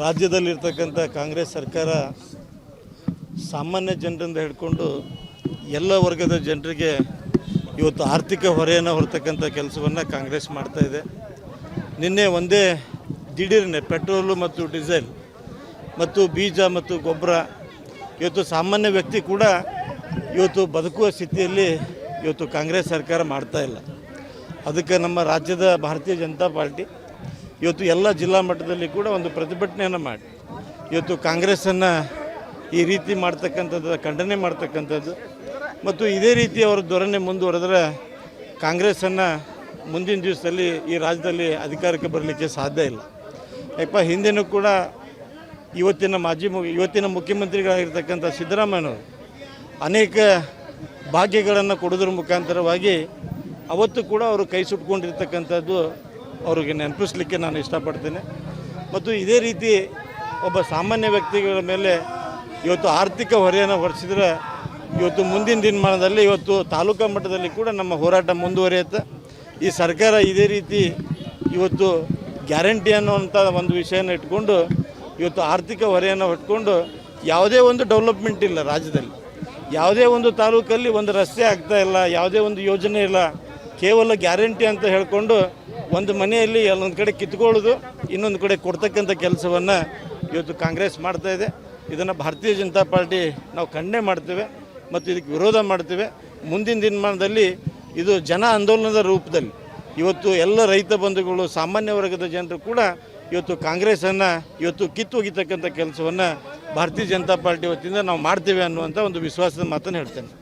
ರಾಜ್ಯದಲ್ಲಿರ್ತಕ್ಕಂಥ ಕಾಂಗ್ರೆಸ್ ಸರ್ಕಾರ ಸಾಮಾನ್ಯ ಜನರಿಂದ ಹಿಡ್ಕೊಂಡು ಎಲ್ಲ ವರ್ಗದ ಜನರಿಗೆ ಇವತ್ತು ಆರ್ಥಿಕ ಹೊರೆಯನ್ನು ಹೊರತಕ್ಕಂಥ ಕೆಲಸವನ್ನು ಕಾಂಗ್ರೆಸ್ ಮಾಡ್ತಾ ಇದೆ. ನಿನ್ನೆ ಒಂದೇ ದಿಢೀರ್ನೆ ಪೆಟ್ರೋಲು ಮತ್ತು ಡೀಸೆಲ್ ಮತ್ತು ಬೀಜ ಮತ್ತು ಗೊಬ್ಬರ ಇವತ್ತು ಸಾಮಾನ್ಯ ವ್ಯಕ್ತಿ ಕೂಡ ಇವತ್ತು ಬದುಕುವ ಸ್ಥಿತಿಯಲ್ಲಿ ಇವತ್ತು ಕಾಂಗ್ರೆಸ್ ಸರ್ಕಾರ ಮಾಡ್ತಾ ಇಲ್ಲ. ಅದಕ್ಕೆ ನಮ್ಮ ರಾಜ್ಯದ ಭಾರತೀಯ ಜನತಾ ಪಾರ್ಟಿ ಇವತ್ತು ಎಲ್ಲ ಜಿಲ್ಲಾ ಮಟ್ಟದಲ್ಲಿ ಕೂಡ ಒಂದು ಪ್ರತಿಭಟನೆಯನ್ನು ಮಾಡಿ. ಇವತ್ತು ಕಾಂಗ್ರೆಸ್ಸನ್ನು ಈ ರೀತಿ ಮಾಡ್ತಕ್ಕಂಥದ್ದು, ಖಂಡನೆ ಮಾಡ್ತಕ್ಕಂಥದ್ದು. ಮತ್ತು ಇದೇ ರೀತಿ ಅವರ ಧೋರಣೆ ಮುಂದುವರೆದ್ರೆ ಕಾಂಗ್ರೆಸ್ಸನ್ನು ಮುಂದಿನ ದಿವಸದಲ್ಲಿ ಈ ರಾಜ್ಯದಲ್ಲಿ ಅಧಿಕಾರಕ್ಕೆ ಬರಲಿಕ್ಕೆ ಸಾಧ್ಯ ಇಲ್ಲ. ಯಾಕಪ್ಪ ಹಿಂದೆನೂ ಕೂಡ ಇವತ್ತಿನ ಮಾಜಿ ಮು, ಇವತ್ತಿನ ಮುಖ್ಯಮಂತ್ರಿಗಳಾಗಿರ್ತಕ್ಕಂಥ ಸಿದ್ದರಾಮಯ್ಯನವರು ಅನೇಕ ಭಾಗ್ಯಗಳನ್ನು ಕೊಡೋದ್ರ ಮುಖಾಂತರವಾಗಿ ಅವತ್ತು ಕೂಡ ಅವರು ಕೈ ಸುಟ್ಕೊಂಡಿರ್ತಕ್ಕಂಥದ್ದು ಅವ್ರಿಗೆ ನೆನಪಿಸ್ಲಿಕ್ಕೆ ನಾನು ಇಷ್ಟಪಡ್ತೀನಿ. ಮತ್ತು ಇದೇ ರೀತಿ ಒಬ್ಬ ಸಾಮಾನ್ಯ ವ್ಯಕ್ತಿಗಳ ಮೇಲೆ ಇವತ್ತು ಆರ್ಥಿಕ ಹೊರೆಯನ್ನು ಹೊರಿಸಿದ್ರೆ ಇವತ್ತು ಮುಂದಿನ ದಿನಮಾನದಲ್ಲಿ ಇವತ್ತು ತಾಲೂಕಾ ಮಟ್ಟದಲ್ಲಿ ಕೂಡ ನಮ್ಮ ಹೋರಾಟ ಮುಂದುವರಿಯುತ್ತೆ. ಈ ಸರ್ಕಾರ ಇದೇ ರೀತಿ ಇವತ್ತು ಗ್ಯಾರಂಟಿ ಅನ್ನುವಂಥ ಒಂದು ವಿಷಯನ ಇಟ್ಕೊಂಡು ಇವತ್ತು ಆರ್ಥಿಕ ಹೊರೆಯನ್ನು ಹೊಟ್ಕೊಂಡು ಯಾವುದೇ ಒಂದು ಡೆವಲಪ್ಮೆಂಟ್ ಇಲ್ಲ ರಾಜ್ಯದಲ್ಲಿ. ಯಾವುದೇ ಒಂದು ತಾಲೂಕಲ್ಲಿ ಒಂದು ರಸ್ತೆ ಆಗ್ತಾ ಇಲ್ಲ, ಯಾವುದೇ ಒಂದು ಯೋಜನೆ ಇಲ್ಲ, ಕೇವಲ ಗ್ಯಾರಂಟಿ ಅಂತ ಹೇಳ್ಕೊಂಡು ಒಂದು ಮನೆಯಲ್ಲಿ ಎಲ್ಲೊಂದು ಕಡೆ ಕಿತ್ಕೊಳ್ಳೋದು, ಇನ್ನೊಂದು ಕಡೆ ಕೊಡ್ತಕ್ಕಂಥ ಕೆಲಸವನ್ನು ಇವತ್ತು ಕಾಂಗ್ರೆಸ್ ಮಾಡ್ತಾ ಇದೆ. ಇದನ್ನು ಭಾರತೀಯ ಜನತಾ ಪಾರ್ಟಿ ನಾವು ಖಂಡನೆ ಮಾಡ್ತೇವೆ ಮತ್ತು ಇದಕ್ಕೆ ವಿರೋಧ ಮಾಡ್ತೇವೆ. ಮುಂದಿನ ದಿನಮಾನದಲ್ಲಿ ಇದು ಜನ ಆಂದೋಲನದ ರೂಪದಲ್ಲಿ ಇವತ್ತು ಎಲ್ಲ ರೈತ ಬಂಧುಗಳು, ಸಾಮಾನ್ಯ ವರ್ಗದ ಜನರು ಕೂಡ ಇವತ್ತು ಕಾಂಗ್ರೆಸನ್ನು ಇವತ್ತು ಕಿತ್ತು ಒಗಿತಕ್ಕಂಥ ಕೆಲಸವನ್ನು ಭಾರತೀಯ ಜನತಾ ಪಾರ್ಟಿ ವತಿಯಿಂದ ನಾವು ಮಾಡ್ತೇವೆ ಅನ್ನುವಂಥ ಒಂದು ವಿಶ್ವಾಸದ ಮಾತನ್ನು ಹೇಳ್ತೇನೆ.